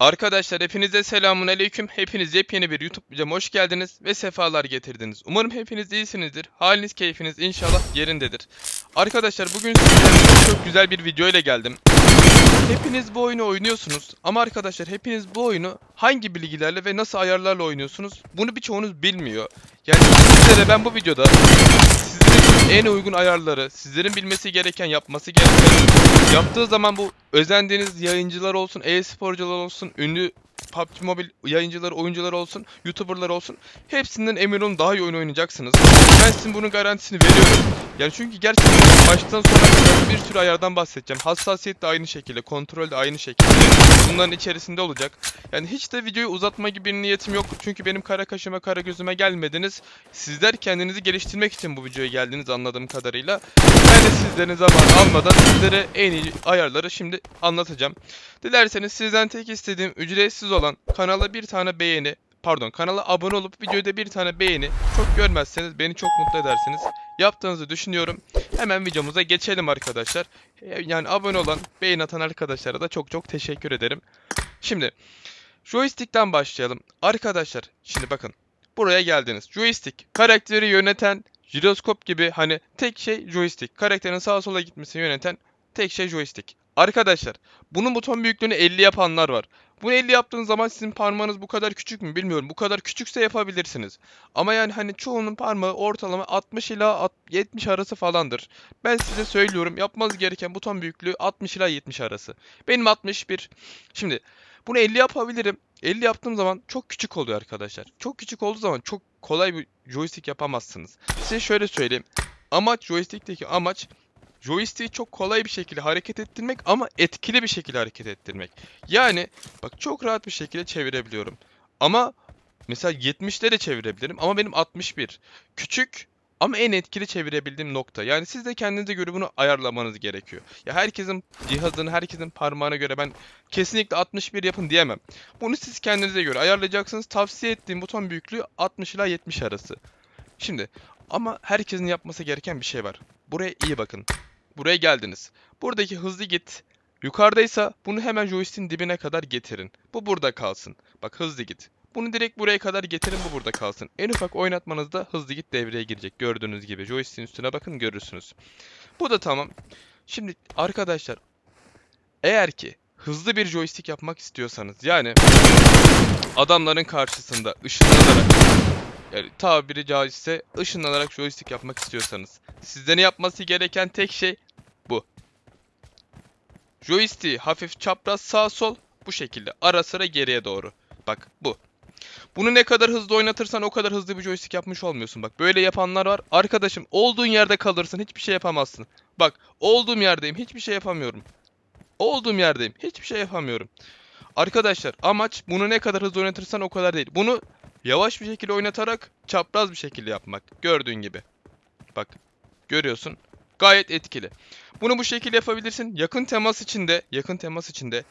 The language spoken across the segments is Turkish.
Arkadaşlar hepinize selamun aleyküm. Hepiniz yepyeni bir YouTube videoma hoş geldiniz ve sefalar getirdiniz. Umarım hepiniz iyisinizdir. Haliniz keyfiniz inşallah yerindedir. Arkadaşlar bugün sizlerle çok güzel bir video ile geldim. Hepiniz bu oyunu oynuyorsunuz ama arkadaşlar hepiniz bu oyunu hangi bilgilerle ve nasıl ayarlarla oynuyorsunuz bunu birçoğunuz bilmiyor. Yani sizlere ben bu videoda sizin için en uygun ayarları, sizlerin bilmesi gereken, yapması gereken, yaptığı zaman bu özendiğiniz yayıncılar olsun, e-sporcular olsun, ünlü PUBG Mobile yayıncıları, oyuncular olsun, YouTuber'lar olsun hepsinden emin olun daha iyi oyun oynayacaksınız. Ben sizin bunun garantisini veriyorum. Yani çünkü gerçekten baştan sona bir sürü ayardan bahsedeceğim. Hassasiyet de aynı şekilde, kontrol de aynı şekilde. Bunların içerisinde olacak. Yani hiç de videoyu uzatma gibi bir niyetim yok. Çünkü benim kara kaşıma kara gözüme gelmediniz. Sizler kendinizi geliştirmek için bu videoya geldiniz anladığım kadarıyla. Ben de sizlerin zamanı almadan sizlere en iyi ayarları şimdi anlatacağım. Dilerseniz sizden tek istediğim ücretsiz olan kanala bir tane beğeni, pardon kanala abone olup videoda bir tane beğeni çok görmezseniz beni çok mutlu edersiniz. Yaptığınızı düşünüyorum. Hemen videomuza geçelim arkadaşlar. E, Yani abone olan, beğeni atan arkadaşlara da çok çok teşekkür ederim. Şimdi joystick'ten başlayalım. Arkadaşlar şimdi bakın. Buraya geldiniz. Joystick karakteri yöneten jiroskop gibi hani tek şey joystick. Karakterin sağa sola gitmesini yöneten tek şey joystick. Arkadaşlar bunun buton büyüklüğünü 50 yapanlar var. Bunu 50 yaptığınız zaman sizin parmağınız bu kadar küçük mü bilmiyorum. Bu kadar küçükse yapabilirsiniz. Ama yani hani çoğunun parmağı ortalama 60 ila 60 70 arası falandır. Ben size söylüyorum yapmanız gereken buton büyüklüğü 60 ila 70 arası. Benim 61. Şimdi bunu 50 yapabilirim. 50 yaptığım zaman çok küçük oluyor arkadaşlar. Çok küçük olduğu zaman çok kolay bir joystick yapamazsınız. Size şöyle söyleyeyim. Amaç joystick'teki amaç joystick'i çok kolay bir şekilde hareket ettirmek ama etkili bir şekilde hareket ettirmek. Yani bak çok rahat bir şekilde çevirebiliyorum. Ama mesela 70'le de çevirebilirim ama benim 61. Küçük ama en etkili çevirebildiğim nokta. Yani siz de kendinize göre bunu ayarlamanız gerekiyor. Ya herkesin cihazını, herkesin parmağına göre ben kesinlikle 61 yapın diyemem. Bunu siz kendinize göre ayarlayacaksınız. Tavsiye ettiğim buton büyüklüğü 60 ila 70 arası. Şimdi ama herkesin yapması gereken bir şey var. Buraya iyi bakın. Buraya geldiniz. Buradaki hızlı git yukarıdaysa bunu hemen joystick'in dibine kadar getirin. Bu burada kalsın. Bak hızlı git. Bunu direkt buraya kadar getirin bu burada kalsın. En ufak oynatmanızda hızlı git devreye girecek. Gördüğünüz gibi joystick'in üstüne bakın görürsünüz. Bu da tamam. Şimdi arkadaşlar eğer ki hızlı bir joystick yapmak istiyorsanız yani adamların karşısında ışınlanarak yani tabiri caizse ışınlanarak joystick yapmak istiyorsanız sizden yapması gereken tek şey. Joystick'i hafif çapraz sağ sol bu şekilde ara sıra geriye doğru. Bak bu. Bunu ne kadar hızlı oynatırsan o kadar hızlı bir joystick yapmış olmuyorsun. Bak böyle yapanlar var. Arkadaşım olduğun yerde kalırsın hiçbir şey yapamazsın. Bak olduğum yerdeyim hiçbir şey yapamıyorum. Olduğum yerdeyim hiçbir şey yapamıyorum. Arkadaşlar amaç bunu ne kadar hızlı oynatırsan o kadar değil. Bunu yavaş bir şekilde oynatarak çapraz bir şekilde yapmak. Gördüğün gibi. Bak görüyorsun. Gayet etkili. Bunu bu şekilde yapabilirsin. Yakın temas içinde, yakın temas içinde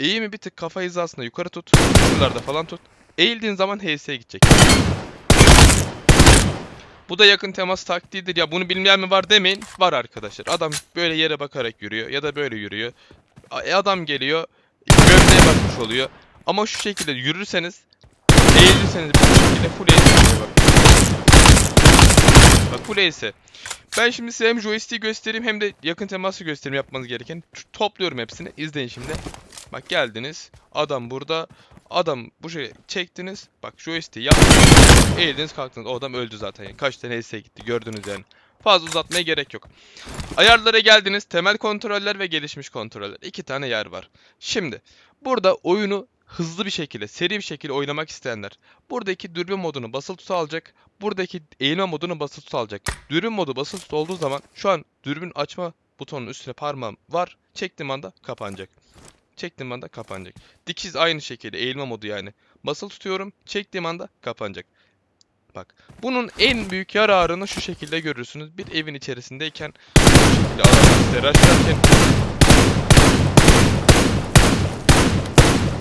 eğimi bir tık kafa hizasında yukarı tut. Şuralarda falan tut. Eğildiğin zaman HS'ye gidecek. Bu da yakın temas taktiğidir. Ya bunu bilmeyen mi var demeyin. Var arkadaşlar. Adam böyle yere bakarak yürüyor ya da böyle yürüyor. E, Adam geliyor. Gövdeye bakmış oluyor. Ama şu şekilde yürürseniz eğilirseniz bir şekilde full ace bak. Bak full ace. Ben şimdi size hem joystick'i göstereyim hem de yakın teması göstereyim yapmanız gereken. Topluyorum hepsini. İzleyin şimdi. Bak geldiniz. Adam burada. Adam bu şey çektiniz. Bak joystick'i yaptınız. Eğildiniz kalktınız. O adam öldü zaten. Yani. Kaç tane ace'e gitti gördünüz yani. Fazla uzatmaya gerek yok. Ayarlara geldiniz. Temel kontroller ve gelişmiş kontroller. İki tane yer var. Şimdi burada oyunu hızlı bir şekilde, seri bir şekilde oynamak isteyenler buradaki dürbün modunu basılı tutu alacak. Buradaki eğilme modunu basılı tutu alacak. Dürbün modu basılı tutu olduğu zaman şu an dürbün açma butonunun üstüne parmağım var. Çektiğim anda kapanacak. Çektiğim anda kapanacak. Dikiz aynı şekilde eğilme modu yani. Basılı tutuyorum. Çektiğim anda kapanacak. Bak. Bunun en büyük yararını şu şekilde görürsünüz. Bir evin içerisindeyken bu şekilde rushlarken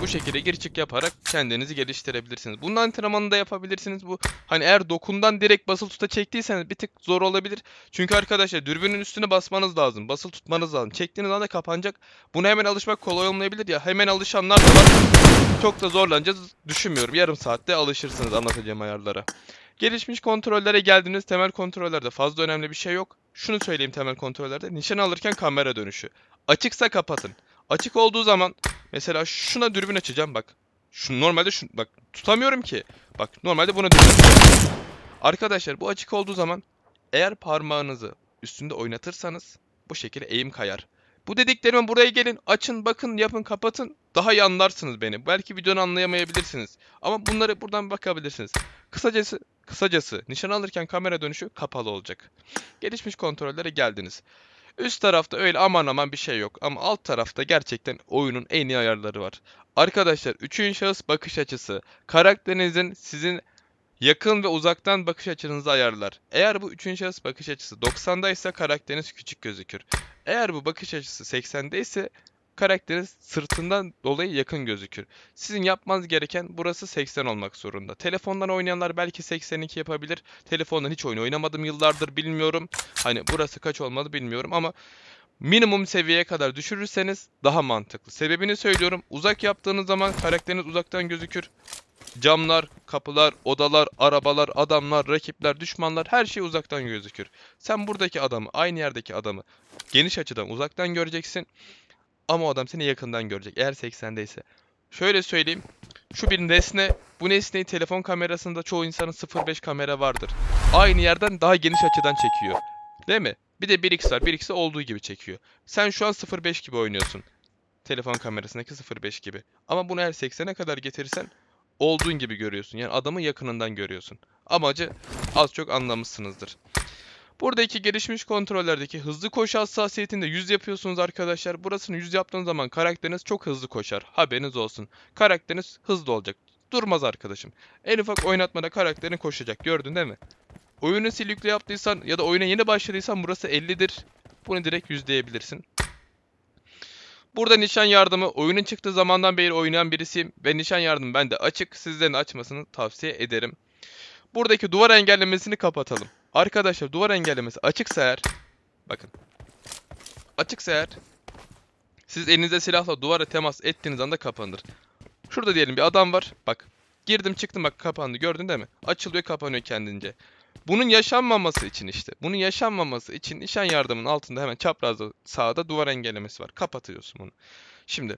Bu şekilde gir çık yaparak kendinizi geliştirebilirsiniz. Bunun antrenmanını da yapabilirsiniz. Bu hani eğer dokundan direkt basılı tuta çektiyseniz bir tık zor olabilir. Çünkü arkadaşlar dürbünün üstüne basmanız lazım. Basılı tutmanız lazım. Çektiğiniz anda kapanacak. Buna hemen alışmak kolay olmayabilir ya. Hemen alışanlar da var. Çok da zorlanacağız düşünmüyorum. Yarım saatte alışırsınız anlatacağım ayarlara. Gelişmiş kontrollere geldiğiniz temel kontrollerde fazla önemli bir şey yok. Şunu söyleyeyim temel kontrollerde. Nişan alırken kamera dönüşü. Açıksa kapatın. Açık olduğu zaman mesela şuna dürbün açacağım bak. Şu normalde şu bak tutamıyorum ki. Bak normalde buna dürbün açacağım. Arkadaşlar bu açık olduğu zaman eğer parmağınızı üstünde oynatırsanız bu şekilde eğim kayar. Bu dediklerime buraya gelin, açın, bakın, yapın, kapatın. Daha iyi anlarsınız beni. Belki videonu anlayamayabilirsiniz. Ama bunları buradan bakabilirsiniz. Kısacası, kısacası nişan alırken kamera dönüşü kapalı olacak. Gelişmiş kontrollere geldiniz. Üst tarafta öyle aman aman bir şey yok ama alt tarafta gerçekten oyunun en iyi ayarları var. Arkadaşlar üçüncü şahıs bakış açısı karakterinizin sizin yakın ve uzaktan bakış açınızı ayarlar. Eğer bu üçüncü şahıs bakış açısı 90'da ise karakteriniz küçük gözükür. Eğer bu bakış açısı 80'de ise karakteriniz sırtından dolayı yakın gözükür. Sizin yapmanız gereken burası 80 olmak zorunda. Telefondan oynayanlar belki 82 yapabilir. Telefondan hiç oyun oynamadım yıllardır bilmiyorum. Hani burası kaç olmalı bilmiyorum ama minimum seviyeye kadar düşürürseniz daha mantıklı. Sebebini söylüyorum. Uzak yaptığınız zaman karakteriniz uzaktan gözükür. Camlar, kapılar, odalar, arabalar, adamlar, rakipler, düşmanlar her şey uzaktan gözükür. Sen buradaki adamı, aynı yerdeki adamı geniş açıdan uzaktan göreceksin. Ama o adam seni yakından görecek eğer 80'de ise. Şöyle söyleyeyim. Şu bir nesne. Bu nesneyi telefon kamerasında çoğu insanın 0.5 kamera vardır. Aynı yerden daha geniş açıdan çekiyor. Değil mi? Bir de 1x var. 1x'i olduğu gibi çekiyor. Sen şu an 0.5 gibi oynuyorsun. Telefon kamerasındaki 0.5 gibi. Ama bunu eğer 80'e kadar getirirsen olduğun gibi görüyorsun. Yani adamı yakınından görüyorsun. Amacı az çok anlamışsınızdır. Buradaki gelişmiş kontrollerdeki hızlı koşu hassasiyetinde 100 yapıyorsunuz arkadaşlar. Burasını 100 yaptığınız zaman karakteriniz çok hızlı koşar. Haberiniz olsun. Karakteriniz hızlı olacak. Durmaz arkadaşım. En ufak oynatmada karakterin koşacak. Gördün değil mi? Oyunu sil yükle yaptıysan ya da oyuna yeni başladıysan burası 50'dir. Bunu direkt yüzleyebilirsin. Burada nişan yardımı oyunun çıktığı zamandan beri oynayan birisiyim ve nişan yardımı bende açık. Sizlerin açmasını tavsiye ederim. Buradaki duvar engellemesini kapatalım. Arkadaşlar duvar engellemesi açıksa eğer bakın açıksa eğer siz elinizde silahla duvara temas ettiğiniz anda kapanır. Şurada diyelim bir adam var. Bak girdim çıktım bak kapandı gördün değil mi? Açılıyor kapanıyor kendince. Bunun yaşanmaması için işte. Bunun yaşanmaması için nişan yardımının altında hemen çaprazda sağda duvar engellemesi var. Kapatıyorsun bunu. Şimdi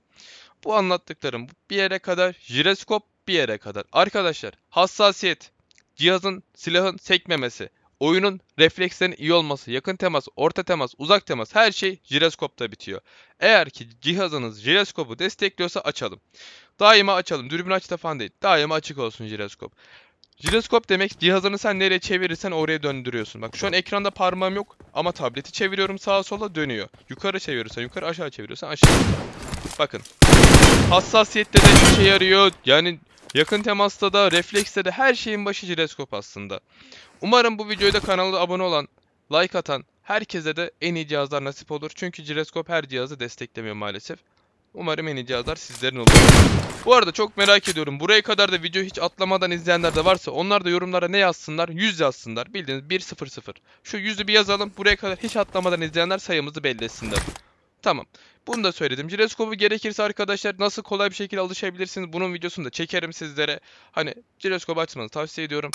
bu anlattıklarım bir yere kadar jiroskop bir yere kadar. Arkadaşlar hassasiyet, cihazın silahın sekmemesi, oyunun reflekslerin iyi olması, yakın temas, orta temas, uzak temas her şey jiroskopta bitiyor. Eğer ki cihazınız jiroskopu destekliyorsa açalım. Daima açalım. Dürbün açta falan değil. Daima açık olsun jiroskop. Jiroskop demek cihazını sen nereye çevirirsen oraya döndürüyorsun. Bak şu an ekranda parmağım yok ama tableti çeviriyorum sağa sola dönüyor. Yukarı çeviriyorsan yukarı aşağı çeviriyorsan aşağı. Bakın. Hassasiyette de işe yarıyor. Yani yakın temasta da reflekste de her şeyin başı jiroskop aslında. Umarım bu videoya da kanala abone olan, like atan herkese de en iyi cihazlar nasip olur. Çünkü jiroskop her cihazı desteklemiyor maalesef. Umarım en iyi cihazlar sizlerin olur. Bu arada çok merak ediyorum. Buraya kadar da video hiç atlamadan izleyenler de varsa onlar da yorumlara ne yazsınlar? 100 yazsınlar. Bildiğiniz 100. Şu 100'ü bir yazalım. Buraya kadar hiç atlamadan izleyenler sayımızı belli etsinler. Tamam. Bunu da söyledim. Jiroskopu gerekirse arkadaşlar nasıl kolay bir şekilde alışabilirsiniz? Bunun videosunu da çekerim sizlere. Hani jiroskop açmanızı tavsiye ediyorum.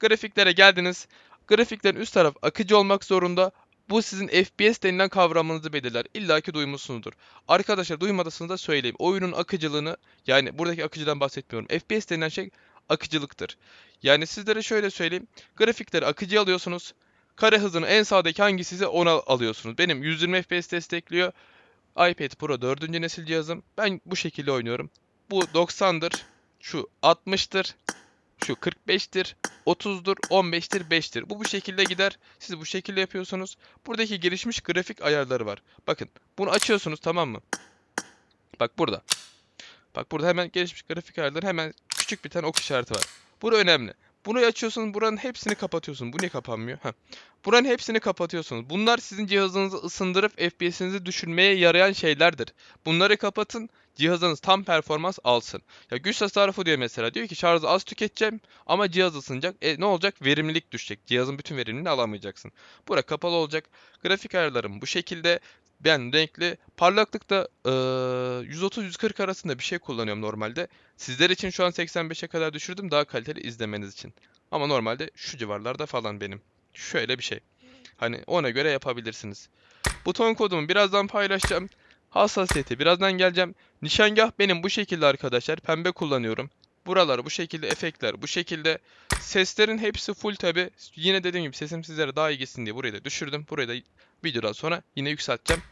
Grafiklere geldiniz. Grafiklerin üst taraf akıcı olmak zorunda. Bu sizin FPS denilen kavramınızı belirler. İlla ki duymuşsunuzdur. Arkadaşlar duymadıysanız da söyleyeyim. Oyunun akıcılığını yani buradaki akıcıdan bahsetmiyorum. FPS denilen şey akıcılıktır. Yani sizlere şöyle söyleyeyim. Grafikleri akıcı alıyorsunuz. Kare hızını en sağdaki hangisi ona alıyorsunuz. Benim 120 FPS destekliyor. iPad Pro 4. nesil cihazım. Ben bu şekilde oynuyorum. Bu 90'dır. Şu 60'tır. Şu 45'tir. 30'dur, 15'tir, 5'tir. Bu bu şekilde gider. Siz bu şekilde yapıyorsunuz. Buradaki gelişmiş grafik ayarları var. Bakın bunu açıyorsunuz tamam mı? Bak burada. Bak burada hemen gelişmiş grafik ayarları hemen küçük bir tane ok işareti var. Bura önemli. Bunu açıyorsunuz buranın hepsini kapatıyorsun. Bu niye kapanmıyor? Heh. Buranın hepsini kapatıyorsunuz. Bunlar sizin cihazınızı ısındırıp FPS'inizi düşürmeye yarayan şeylerdir. Bunları kapatın. cihazınız tam performans alsın. Ya güç tasarrufu diyor mesela. Diyor ki şarjı az tüketeceğim ama cihaz ısınacak. E ne olacak? Verimlilik düşecek. Cihazın bütün verimliliğini alamayacaksın. Bura kapalı olacak. Grafik ayarlarım bu şekilde. Ben renkli. Parlaklıkta eee 130-140 arasında bir şey kullanıyorum normalde. Sizler için şu an 85'e kadar düşürdüm daha kaliteli izlemeniz için. Ama normalde şu civarlarda falan benim. Şöyle bir şey. Hani ona göre yapabilirsiniz. Buton kodumu birazdan paylaşacağım. Hassasiyeti birazdan geleceğim. Nişangah benim bu şekilde arkadaşlar. Pembe kullanıyorum. Buralar bu şekilde, efektler bu şekilde. Seslerin hepsi full tabi. Yine dediğim gibi sesim sizlere daha iyi gitsin diye burayı da düşürdüm. Burayı da videodan sonra yine yükselteceğim.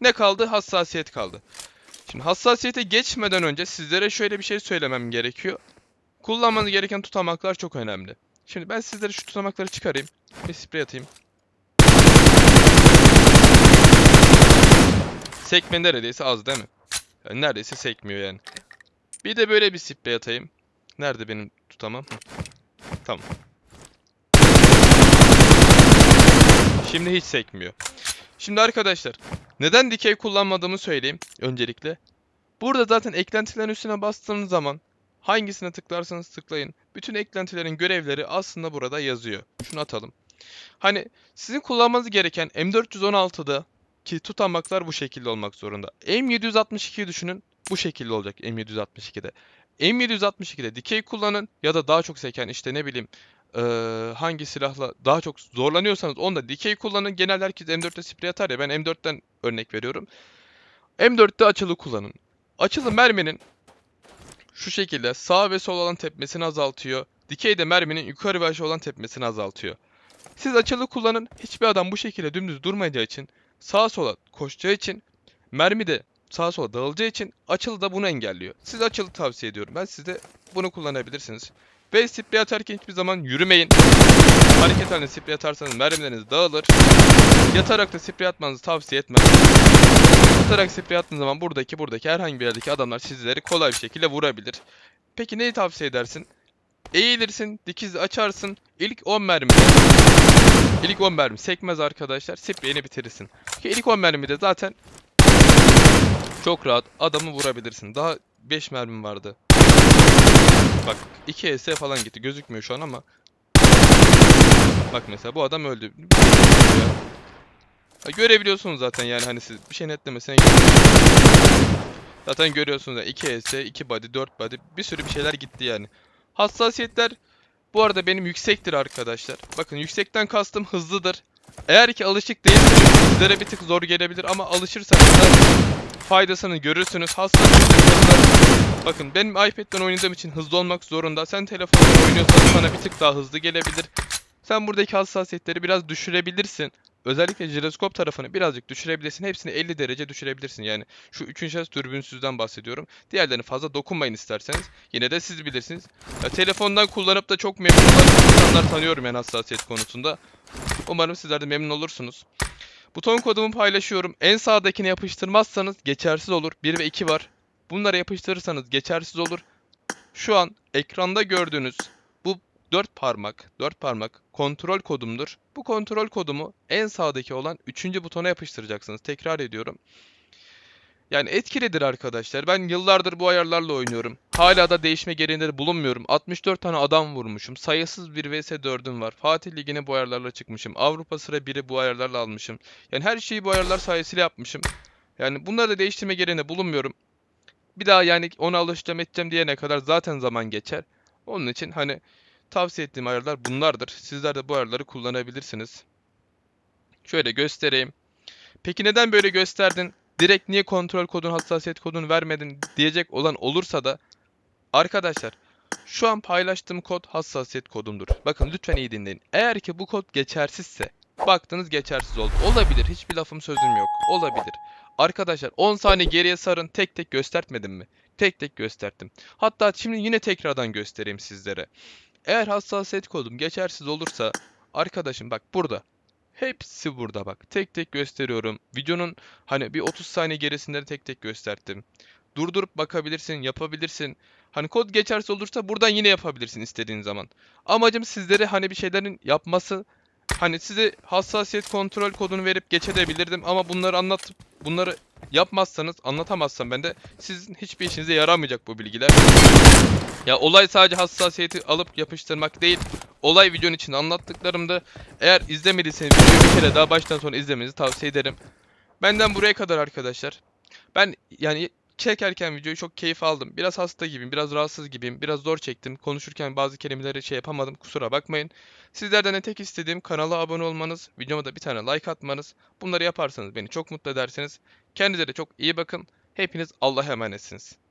Ne kaldı? Hassasiyet kaldı. Şimdi hassasiyete geçmeden önce sizlere şöyle bir şey söylemem gerekiyor. Kullanmanız gereken tutamaklar çok önemli. Şimdi ben sizlere şu tutamakları çıkarayım. Bir sprey atayım. Sekme neredeyse az değil mi? Yani neredeyse sekmiyor yani. Bir de böyle bir sprey atayım. Nerede benim tutamam? Tamam. Şimdi hiç sekmiyor. Şimdi arkadaşlar neden dikey kullanmadığımı söyleyeyim öncelikle. Burada zaten eklentilerin üstüne bastığınız zaman hangisine tıklarsanız tıklayın. Bütün eklentilerin görevleri aslında burada yazıyor. Şunu atalım. Hani sizin kullanmanız gereken M416'da ki tutamaklar bu şekilde olmak zorunda. M762'yi düşünün bu şekilde olacak M762'de. M762'de dikey kullanın ya da daha çok seken işte ne bileyim eee, hangi silahla daha çok zorlanıyorsanız onda dikey kullanın. Genel herkes M4'te sprey atar ya ben M4'ten örnek veriyorum. M4'te açılı kullanın. Açılı merminin şu şekilde sağ ve sol olan tepmesini azaltıyor. Dikey de merminin yukarı ve aşağı olan tepmesini azaltıyor. Siz açılı kullanın. Hiçbir adam bu şekilde dümdüz durmayacağı için sağa sola koşacağı için mermi de sağa sola dağılacağı için açılı da bunu engelliyor. Siz açılı tavsiye ediyorum. Ben size bunu kullanabilirsiniz. Ve sprey atarken hiçbir zaman yürümeyin. Hareket halinde sprey atarsanız mermileriniz dağılır. Yatarak da sprey atmanızı tavsiye etmem. Yatarak sprey attığınız zaman buradaki buradaki herhangi bir yerdeki adamlar sizleri kolay bir şekilde vurabilir. Peki neyi tavsiye edersin? Eğilirsin, dikiz açarsın. İlk 10 mermide İlk 10 mermi sekmez arkadaşlar. Spreyini bitirirsin. Ki ilk 10 mermide zaten çok rahat adamı vurabilirsin. Daha 5 mermim vardı. Bak 2 ES falan gitti. Gözükmüyor şu an ama. Bak mesela bu adam öldü. Ha, görebiliyorsunuz zaten yani hani siz bir şey netlemesine. Zaten görüyorsunuz yani 2 ES, 2 body, 4 body bir sürü bir şeyler gitti yani. Hassasiyetler bu arada benim yüksektir arkadaşlar. Bakın yüksekten kastım hızlıdır. Eğer ki alışık değilseniz sizlere bir tık zor gelebilir ama alışırsanız da faydasını görürsünüz. Hassasiyetler Bakın benim iPad'den oynadığım için hızlı olmak zorunda. Sen telefondan oynuyorsan sana bir tık daha hızlı gelebilir. Sen buradaki hassasiyetleri biraz düşürebilirsin. Özellikle jiroskop tarafını birazcık düşürebilirsin. Hepsini 50 derece düşürebilirsin. Yani şu üçüncü şahıs dürbünsüzden bahsediyorum. Diğerlerini fazla dokunmayın isterseniz. Yine de siz bilirsiniz. Ya, telefondan kullanıp da çok memnun olan insanlar tanıyorum yani hassasiyet konusunda. Umarım sizler de memnun olursunuz. Buton kodumu paylaşıyorum. En sağdakini yapıştırmazsanız geçersiz olur. 1 ve 2 var. Bunları yapıştırırsanız geçersiz olur. Şu an ekranda gördüğünüz bu 4 parmak, 4 parmak kontrol kodumdur. Bu kontrol kodumu en sağdaki olan 3. butona yapıştıracaksınız. Tekrar ediyorum. Yani etkilidir arkadaşlar. Ben yıllardır bu ayarlarla oynuyorum. Hala da değişme gereğinde bulunmuyorum. 64 tane adam vurmuşum. Sayısız bir vs 4'üm var. Fatih Ligi'ne bu ayarlarla çıkmışım. Avrupa sıra 1'i bu ayarlarla almışım. Yani her şeyi bu ayarlar sayesinde yapmışım. Yani bunları da değiştirme gereğinde bulunmuyorum. Bir daha yani ona alışacağım edeceğim diyene kadar zaten zaman geçer. Onun için hani tavsiye ettiğim ayarlar bunlardır. Sizler de bu ayarları kullanabilirsiniz. Şöyle göstereyim. Peki neden böyle gösterdin? Direkt niye kontrol kodunu, hassasiyet kodunu vermedin diyecek olan olursa da arkadaşlar şu an paylaştığım kod hassasiyet kodumdur. Bakın lütfen iyi dinleyin. Eğer ki bu kod geçersizse baktınız geçersiz oldu. Olabilir. Hiçbir lafım sözüm yok. Olabilir. Arkadaşlar 10 saniye geriye sarın tek tek göstertmedim mi? Tek tek gösterdim. Hatta şimdi yine tekrardan göstereyim sizlere. Eğer hassasiyet kodum geçersiz olursa arkadaşım bak burada. Hepsi burada bak. Tek tek gösteriyorum. Videonun hani bir 30 saniye gerisinde tek tek gösterdim. Durdurup bakabilirsin, yapabilirsin. Hani kod geçersiz olursa buradan yine yapabilirsin istediğin zaman. Amacım sizlere hani bir şeylerin yapması Hani size hassasiyet kontrol kodunu verip geçebilirdim ama bunları anlatıp bunları yapmazsanız anlatamazsam ben de sizin hiçbir işinize yaramayacak bu bilgiler. Ya olay sadece hassasiyeti alıp yapıştırmak değil. Olay videonun içinde anlattıklarımda eğer izlemediyseniz videoyu bir kere daha baştan sona izlemenizi tavsiye ederim. Benden buraya kadar arkadaşlar. Ben yani çekerken videoyu çok keyif aldım. Biraz hasta gibiyim, biraz rahatsız gibiyim, biraz zor çektim. Konuşurken bazı kelimeleri şey yapamadım, kusura bakmayın. Sizlerden de tek istediğim kanala abone olmanız, videoma da bir tane like atmanız. Bunları yaparsanız beni çok mutlu edersiniz. Kendinize de çok iyi bakın. Hepiniz Allah'a emanetsiniz.